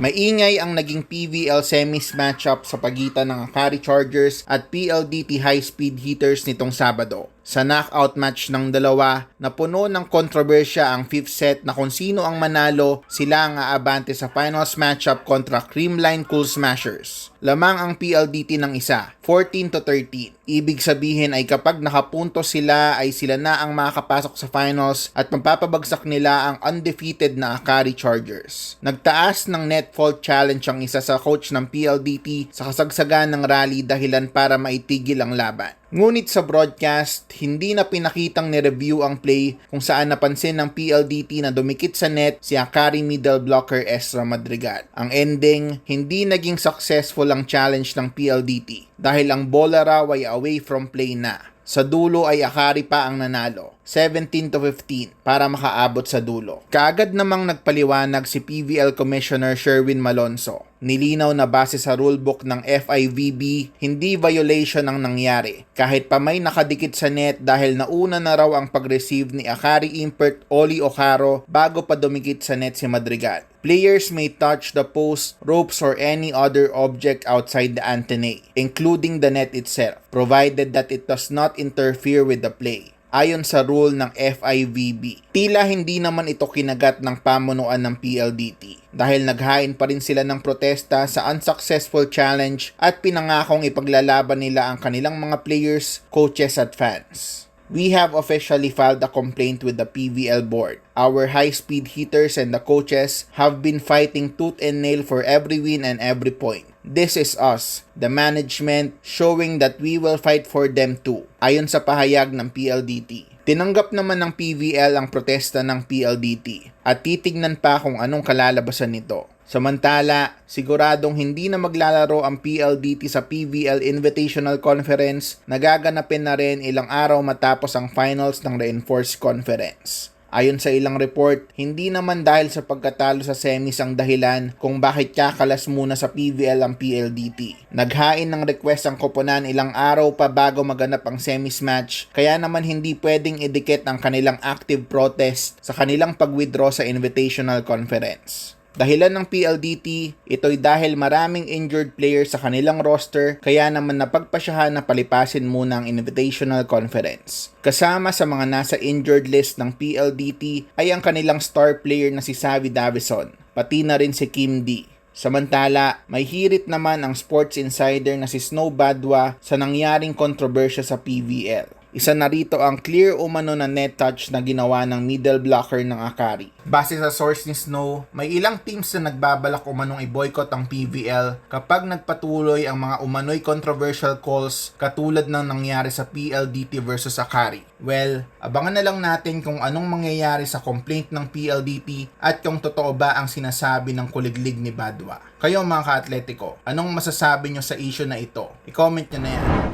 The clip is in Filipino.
Maingay ang naging PVL semis matchup sa pagitan ng Akari Chargers at PLDT High Speed Heaters nitong Sabado. Sa knockout match ng dalawa na puno ng kontrobersya ang fifth set na kung sino ang manalo, sila ang aabante sa finals matchup kontra Creamline Cool Smashers. Lamang ang PLDT ng isa, 14 to 13. Ibig sabihin ay kapag nakapunto sila ay sila na ang makakapasok sa finals at mapapabagsak nila ang undefeated na Akari Chargers. Nagtaas ng net fault challenge ang isa sa coach ng PLDT sa kasagsagan ng rally dahilan para maitigil ang laban. Ngunit sa broadcast, hindi na pinakitang ni-review ang play kung saan napansin ng PLDT na dumikit sa net si Akari middle blocker Ezra Madrigal. Ang ending, hindi naging successful ang challenge ng PLDT dahil ang bola raw ay away from play na. Sa dulo ay Akari pa ang nanalo, 17 to 15 para makaabot sa dulo. Kaagad namang nagpaliwanag si PVL Commissioner Sherwin Malonzo. Nilinaw na base sa rulebook ng FIVB, hindi violation ang nangyari. Kahit pa may nakadikit sa net dahil nauna na raw ang pag-receive ni Akari Impert Oli Ocaro bago pa dumikit sa net si Madrigal. Players may touch the post, ropes, or any other object outside the antennae, including the net itself, provided that it does not interfere with the play ayon sa rule ng FIVB. Tila hindi naman ito kinagat ng pamunuan ng PLDT dahil naghain pa rin sila ng protesta sa unsuccessful challenge at pinangakong ipaglalaban nila ang kanilang mga players, coaches at fans. We have officially filed a complaint with the PVL board. Our high-speed hitters and the coaches have been fighting tooth and nail for every win and every point. This is us, the management, showing that we will fight for them too, ayon sa pahayag ng PLDT. Tinanggap naman ng PVL ang protesta ng PLDT at titignan pa kung anong kalalabasan nito. Samantala, siguradong hindi na maglalaro ang PLDT sa PVL Invitational Conference na gaganapin na rin ilang araw matapos ang finals ng Reinforced Conference. Ayon sa ilang report, hindi naman dahil sa pagkatalo sa semis ang dahilan kung bakit kakalas muna sa PVL ang PLDT. Naghain ng request ang koponan ilang araw pa bago maganap ang semis match, kaya naman hindi pwedeng idikit ang kanilang active protest sa kanilang pag-withdraw sa Invitational Conference. Dahilan ng PLDT, ito'y dahil maraming injured players sa kanilang roster kaya naman napagpasyahan na palipasin muna ang Invitational Conference. Kasama sa mga nasa injured list ng PLDT ay ang kanilang star player na si Savi Davison, pati na rin si Kim D. Samantala, may hirit naman ang Sports Insider na si Snow Badwa sa nangyaring kontrobersya sa PVL. Isa na rito ang clear umano na net touch na ginawa ng middle blocker ng Akari. Base sa source ni Snow, may ilang teams na nagbabalak umanong i-boycott ang PVL kapag nagpatuloy ang mga umano'y controversial calls katulad ng nangyari sa PLDT versus Akari. Well, abangan na lang natin kung anong mangyayari sa complaint ng PLDT at kung totoo ba ang sinasabi ng kuliglig ni Badwa. Kayo mga ka-atletiko, anong masasabi nyo sa issue na ito? I-comment nyo na yan.